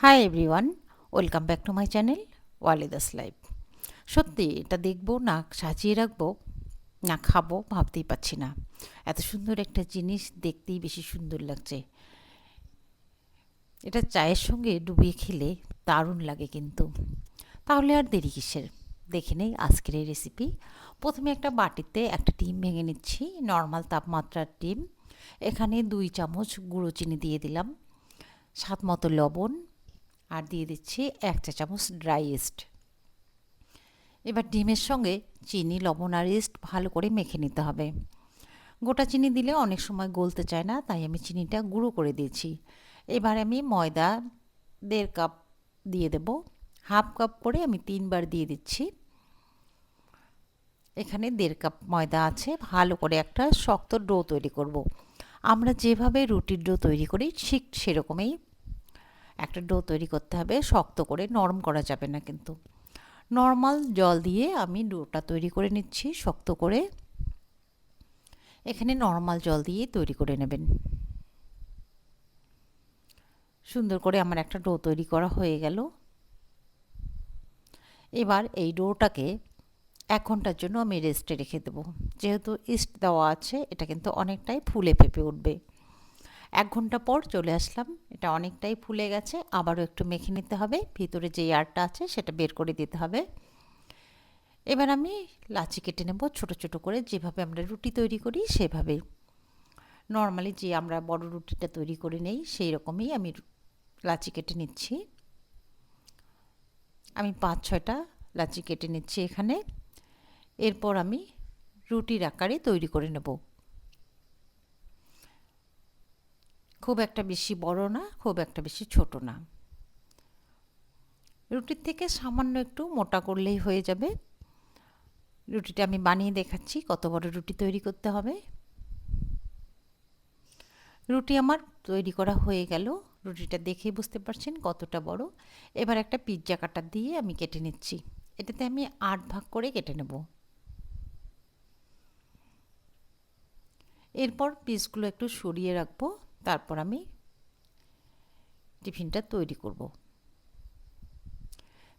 Hi everyone welcome back to my channel Walida's life সত্যি, এটা দেখব, না সাজিয়ে রাখব, না খাব, ভাবতেই পাচ্ছি না। এত সুন্দর একটা জিনিস দেখতেই বেশি সুন্দর লাগছে। এটা চায়ের সঙ্গে ডুবিয়ে খেলে দারুণ লাগে কিন্তু। তাহলে আর দেরি কিসের? দেখে নেই আজকের এই রেসিপি প্রথমে একটা বাটিতে একটা ডিম ভেঙে নিচ্ছি নর্মাল তাপমাত্রার ডিম। এখানে দুই চামচ গুঁড়ো চিনি দিয়ে দিলাম। স্বাদ মতো লবণ আর দিয়ে দিচ্ছি এক চা চামচ ড্রাই ইস্ট এবার ডিমের সঙ্গে চিনি, লবণ আর ইস্ট ভালো করে মেখে নিতে হবে। গোটা চিনি দিলে অনেক সময় গলতে চায় না, তাই আমি চিনিটা গুঁড়ো করে দিয়েছি। এবার আমি ময়দা দেড় কাপ দিয়ে দেব। হাফ কাপ করে আমি তিনবার দিয়ে দিচ্ছি। এখানে দেড় কাপ ময়দা আছে, ভালো করে একটা শক্ত ডো তৈরি করব। আমরা যেভাবে রুটির ডো তৈরি করি, ঠিক সেরকমই একটা ডো তৈরি করতে হবে, শক্ত করে, নরম করা যাবে না কিন্তু। নর্মাল জল দিয়ে আমি ডোটা তৈরি করে নিচ্ছি, শক্ত করে। এখানে নর্মাল জল দিয়ে তৈরি করে নেবেন। সুন্দর করে আমার একটা ডো তৈরি করা হয়ে গেল। এবার এই ডোটাকে এক ঘণ্টার জন্য আমি রেস্টে রেখে দেবো। যেহেতু ইস্ট দেওয়া আছে, এটা কিন্তু অনেকটাই ফুলে পেঁপে উঠবে। এক ঘণ্টা পর চলে আসলাম। এটা অনেকটাই ফুলে গেছে, আবারও একটু মেখে নিতে হবে। ভিতরে যে ইয়ারটা আছে সেটা বের করে দিতে হবে। এবার আমি লাচি কেটে নেব ছোট ছোট করে, যেভাবে আমরা রুটি তৈরি করি সেভাবে নর্মালি যে আমরা বড় রুটিটা তৈরি করে নেই, সেই রকমই আমি লাচি কেটে নিচ্ছি। আমি পাঁচ ছয়টা লাচি কেটে নিচ্ছি এখানে। এরপর আমি রুটির আকারে তৈরি করে নেব। খুব একটা বেশি বড় না, খুব একটা বেশি ছোট না। রুটির থেকে সামান্য একটু মোটা করলেই হয়ে যাবে। রুটিটা আমি বানিয়ে দেখাচ্ছি কত বড় রুটি তৈরি করতে হবে। রুটি আমার তৈরি করা হয়ে গেল। রুটিটা দেখে বুঝতে পারছেন কতটা বড়। এবার একটা পিৎজা কাটার দিয়ে আমি কেটে নিচ্ছি। এটাতে আমি আট ভাগ করে কেটে নেব। এরপর পিসগুলো একটু সরিয়ে রাখব। তারপর আমি টিফিনটা তৈরি করব।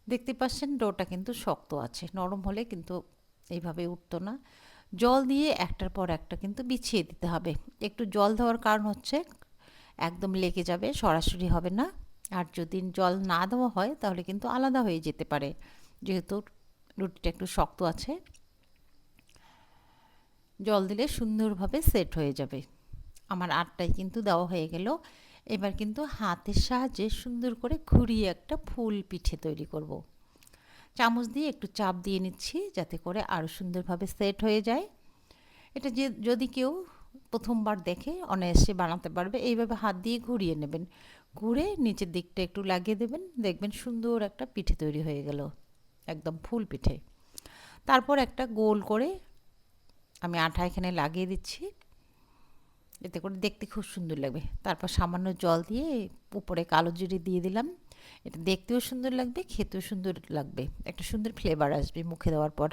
দেখতে পাচ্ছেন ডোটা কিন্তু শক্ত আছে, নরম হলে কিন্তু এইভাবে উঠতো না। জল দিয়ে একটার পর একটা কিন্তু বিছিয়ে দিতে হবে। একটু জল দেওয়ার কারণ হচ্ছে একদম লেগে যাবে, সরাসরি হবে না। আর যদি জল না দেওয়া হয় তাহলে কিন্তু আলাদা হয়ে যেতে পারে। যেহেতু রুটিটা একটু শক্ত আছে, জল দিলে সুন্দরভাবে সেট হয়ে যাবে। আমার আটটাই কিন্তু দেওয়া হয়ে গেল। এবার কিন্তু হাতের সাহায্যে সুন্দর করে ঘুরিয়ে একটা ফুল পিঠে তৈরি করব। চামচ দিয়ে একটু চাপ দিয়ে নিচ্ছি যাতে করে আরও সুন্দরভাবে সেট হয়ে যায়। এটা যে, যদি কেউ প্রথমবার দেখে অনায়াসে বানাতে পারবে, এইভাবে হাত দিয়ে ঘুরিয়ে নেবেন। ঘুরে নিচের দিকটা একটু লাগিয়ে দেবেন, দেখবেন সুন্দর একটা পিঠে তৈরি হয়ে গেল, একদম ফুল পিঠে। তারপর একটা গোল করে আমি আঠা এখানে লাগিয়ে দিচ্ছি। এতে করে দেখতে খুব সুন্দর লাগবে। তারপর সামান্য জল দিয়ে উপরে কালো জিরে দিয়ে দিলাম। এটা দেখতেও সুন্দর লাগবে, খেতেও সুন্দর লাগবে। একটা সুন্দর ফ্লেভার আসবে মুখে দেওয়ার পর।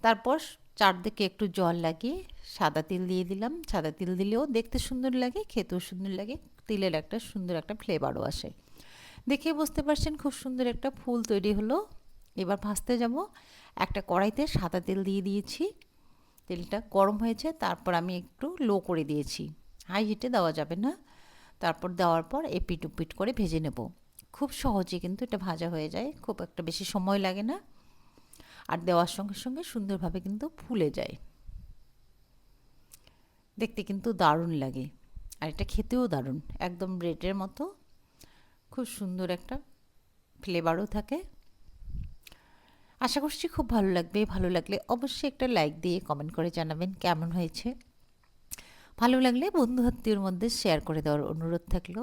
তারপর চারদিকে একটু জল লাগিয়ে সাদা তিল দিয়ে দিলাম। সাদা তিল দিলেও দেখতে সুন্দর লাগে, খেতেও সুন্দর লাগে, তিলের একটা সুন্দর একটা ফ্লেভারও আসে। দেখে বুঝতে পারছেন খুব সুন্দর একটা ফুল তৈরি হলো। এবার ভাজতে যাব। একটা কড়াইতে সাদা তেল দিয়ে দিয়েছি। তেলটা গরম হয়েছে, তারপর আমি একটু লো করে দিয়েছি। হাই হিটে দেওয়া যাবে না। তারপর দেওয়ার পর এপিট উপিট করে ভেজে নেব। খুব সহজে কিন্তু এটা ভাজা হয়ে যায়, খুব একটা বেশি সময় লাগে না। আর দেওয়ার সঙ্গে সঙ্গে সুন্দরভাবে কিন্তু ফুলে যায়। দেখতে কিন্তু দারুণ লাগে। আর এটা খেতেও দারুণ, একদম ব্রেডের মতো। খুব সুন্দর একটা ফ্লেভারও থাকে। আশা করছি খুব ভালো লাগবে, ভালো লাগলে অবশ্যই একটা লাইক দিয়ে কমেন্ট করে জানাবেন কেমন হয়েছে। ভালো লাগলে বন্ধুত্বের মধ্যে শেয়ার করে দেওয়ার অনুরোধ থাকল।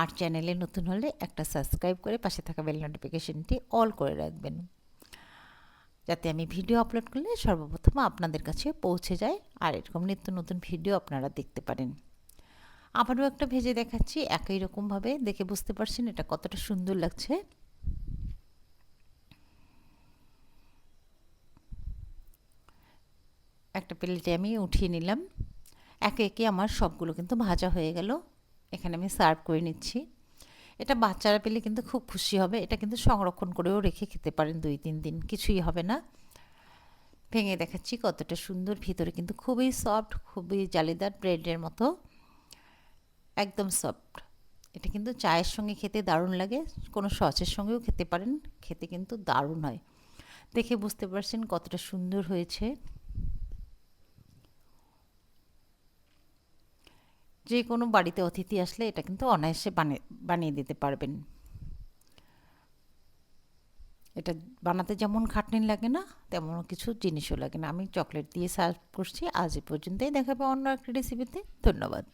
আর চ্যানেলে নতুন হলে একটা সাবস্ক্রাইব করে পাশে থাকা বেল নোটিফিকেশনটি অল করে রাখবেন। যাতে আমি ভিডিও আপলোড করলে সর্বপ্রথম আপনাদের কাছে পৌঁছে যায় আর এরকম নিত্য নতুন ভিডিও আপনারা দেখতে পারেন। আবারও একটা ভেজে দেখাচ্ছি, একই রকমভাবে দেখে বুঝতে পারছেন এটা কতটা সুন্দর লাগছে। একটা প্লেটে আমি উঠিয়ে নিলাম। একে একে আমার সবগুলো কিন্তু ভাজা হয়ে গেল। এখানে আমি সার্ভ করে নিচ্ছি। এটা বাচ্চারা পেলে কিন্তু খুব খুশি হবে। এটা কিন্তু সংরক্ষণ করেও রেখে খেতে পারেন দুই তিন দিন, কিছুই হবে না। ভেঙে দেখাচ্ছি কতটা সুন্দর। ভিতরে কিন্তু খুবই সফট খুবই জালিদার ব্রেডের মতো। একদম সফট এটা কিন্তু চায়ের সঙ্গে খেতে দারুণ লাগে। কোনো সসের সঙ্গেও খেতে পারেন। খেতে কিন্তু দারুণ হয়। দেখে বুঝতে পারছেন কতটা সুন্দর হয়েছে। যে কোনো বাড়িতে অতিথি আসলে এটা কিন্তু অনায়াসে বানিয়ে বানিয়ে দিতে পারবেন। এটা বানাতে যেমন খাটনি লাগে না, তেমন কিছু জিনিসও লাগে না। আমি চকলেট দিয়ে সার্ভ করছি। আজ এ পর্যন্তই দেখাবে অন্য একটা রেসিপিতে ধন্যবাদ।